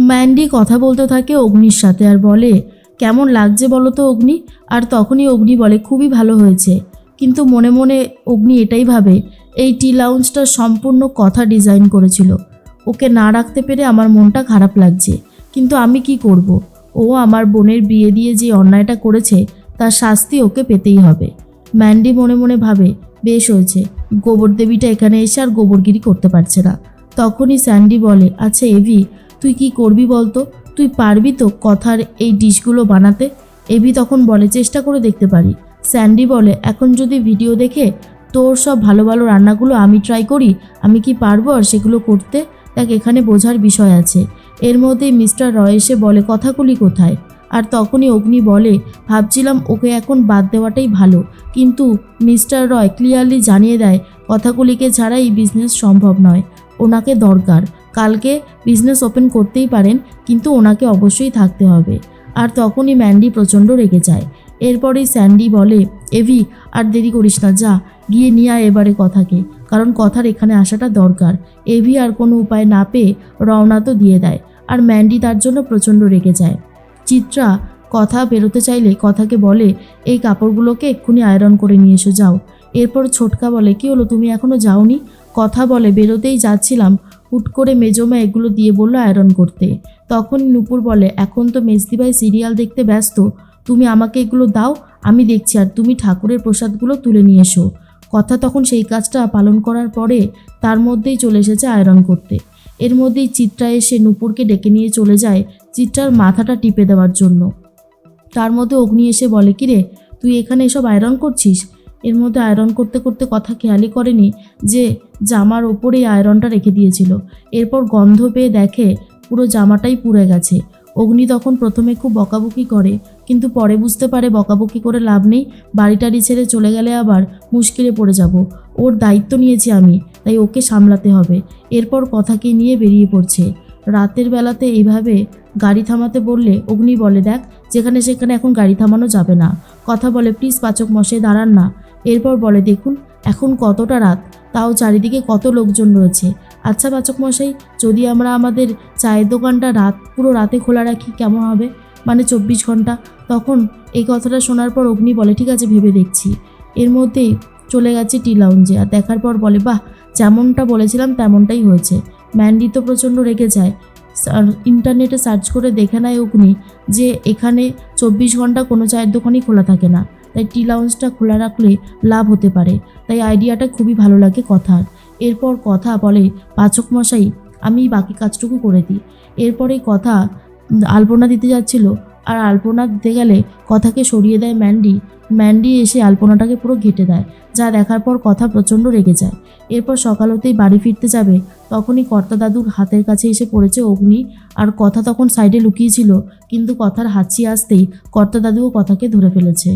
Mandy কথা বলতে থাকে অগ্নির সাথে আর বলে, কেমন লাগছে বলো তো অগ্নি? আর তখনই অগ্নি বলে, খুবই ভালো হয়েছে। কিন্তু মনে মনে অগ্নি এটাই ভাবে, এই টি লাউঞ্জটা সম্পূর্ণ কথা ডিজাইন করেছিল। ওকে না রাখতে পেরে আমার মনটা খারাপ লাগছে। কিন্তু আমি কি করব। ও আমার বোনের বিয়ে দিয়ে যে অন্যায়টা করেছে, তার শাস্তি ওকে পেতেই হবে। ম্যান্ডি মনে মনে ভাবে, বেশ হয়েছে। গোবর দেবীটা এখানে এসে আর গোবরগিরি করতে পারছে না। তখনই স্যান্ডি বলে আচ্ছা এভি তুই কি করবি বলতো? তুই পারবি তো কথার এই ডিশগুলো বানাতে? এবি তখন বলে, চেষ্টা করে দেখতে পারি। স্যান্ডি বলে, এখন যদি ভিডিও দেখে তোর সব ভালো ভালো রান্নাগুলো আমি ট্রাই করি, আমি কি পারব আর সেগুলো করতে? দেখ, এখানে বোঝার বিষয় আছে। এর মধ্যেই মিস্টার রয় এসে বলে, কথাগুলি কোথায়? আর তখনই অগ্নি বলে, ভাবছিলাম ওকে এখন বাদ দেওয়াটাই ভালো, কিন্তু মিস্টার রয় ক্লিয়ারলি জানিয়ে দেয়, কথাগুলিকে ছাড়া এই বিজনেস সম্ভব নয়। ওনাকে দরকার। কালকে বিজনেস ওপেন করতেই পারেন, কিন্তু ওনাকে অবশ্যই থাকতে হবে। আর তখনই ম্যান্ডি প্রচণ্ড রেগে যায়। এরপরেই স্যান্ডি বলে, এভি, আর দেরি করিস না, যা, গিয়ে নিয়ে আয় এবারে কথাকে, কারণ কথার এখানে আসাটা দরকার। এভি আর কোনো উপায় না পেয়ে রওনা তো দিয়ে দেয়, আর ম্যান্ডি তার জন্য প্রচণ্ড রেগে যায়। চিত্রা, কথা বেরোতে চাইলে কথাকে বলে, এই কাপড়গুলোকে এক্ষুনি আয়রন করে নিয়ে এসো, যাও। এরপর ছোটকা বলে, কি হলো, তুমি এখনও যাওনি? কথা বলে, বেরোতেই যাচ্ছিলাম হুট করে মেজমা এগুলো দিয়ে বলল আয়রন করতে। তখন নুপুর বলে, এখন তো মেজদিভাই সিরিয়াল দেখতে ব্যস্ত। তুমি আমাকে এগুলো দাও, আমি দেখছি, আর তুমি ঠাকুরের প্রসাদগুলো তুলে নিয়ে এসো। কথা তখন সেই কাজটা পালন করার পরে তার মধ্যেই চলে এসেছে আয়রন করতে। এর মধ্যেই চিত্রা এসে নুপুরকে ডেকে নিয়ে চলে যায় চিত্রার মাথাটা টিপে দেওয়ার জন্য। তার মধ্যে অগ্নি এসে বলে কি রে তুই এখানে এসব আয়রন করছিস? এর মধ্যে আয়রন করতে করতে কথা খেয়ালই করেনি যে জামার ওপরেই আয়রনটা রেখে দিয়েছিল। এরপর গন্ধ পেয়ে দেখে পুরো জামাটাই পুড়ে গেছে। অগ্নি তখন প্রথমে খুব বকাবকি করে, কিন্তু পরে বুঝতে পারে বকাবকি করে লাভ নেই বাড়িটারি ছেড়ে চলে গেলে আবার মুশকিলে পড়ে যাব। ওর দায়িত্ব নিয়েছি আমি, তাই ওকে সামলাতে হবে। এরপর কথাকে নিয়ে বেরিয়ে পড়ছে। রাতের বেলাতে এইভাবে গাড়ি থামাতে বললে অগ্নি বলে, দেখ, যেখানে সেখানে এখন গাড়ি থামানো যাবে না। কথা বলে, প্লিজ পাচক মশাই, দাঁড়ান না। এরপর বলে, দেখুন, এখন কতটা রাত, তাও চারিদিকে কত লোকজন রয়েছে। আচ্ছা বাচক মশাই, যদি আমরা আমাদের চায়ের দোকানটা রাত, পুরো রাতে খোলা রাখি, কেমন হবে? মানে চব্বিশ ঘণ্টা। তখন এই কথাটা শোনার পর অগ্নি বলে, ঠিক আছে, ভেবে দেখছি। এর মধ্যেই চলে গেছে টি লাউঞ্জে। আর দেখার পর বলে, বাহ, যেমনটা বলেছিলাম, তেমনটাই হয়েছে। ম্যান্ডি তো প্রচণ্ড রেগে যায়। ইন্টারনেটে সার্চ করে দেখে নেয় অগ্নি যে এখানে চব্বিশ ঘণ্টা কোনো চায়ের দোকানই খোলা থাকে না। তাই টি লাউন্সটা খোলা রাখলে লাভ হতে পারে। তাই আইডিয়াটা খুবই ভালো লাগে কথার। এরপর কথা বলে, পাচক মশাই, আমি বাকি কাজটুকু করে দিই। এরপরে কথা আলপনা দিতে যাচ্ছিল আর আলপনা দিতে গেলে কথাকে সরিয়ে দেয় ম্যান্ডি। ম্যান্ডি এসে আলপনাটাকে পুরো ঘেটে দেয়, যা দেখার পর কথা প্রচণ্ড রেগে যায়। এরপর সকাল হতেই বাড়ি ফিরতে যাবে। তখনই কর্তা দাদুর হাতের কাছে এসে পড়েছে অগ্নি, আর কথা তখন সাইডে লুকিয়েছিল, কিন্তু কথার হাঁচি আসতেই কর্তা দাদুও কথাকে ধরে ফেলেছে।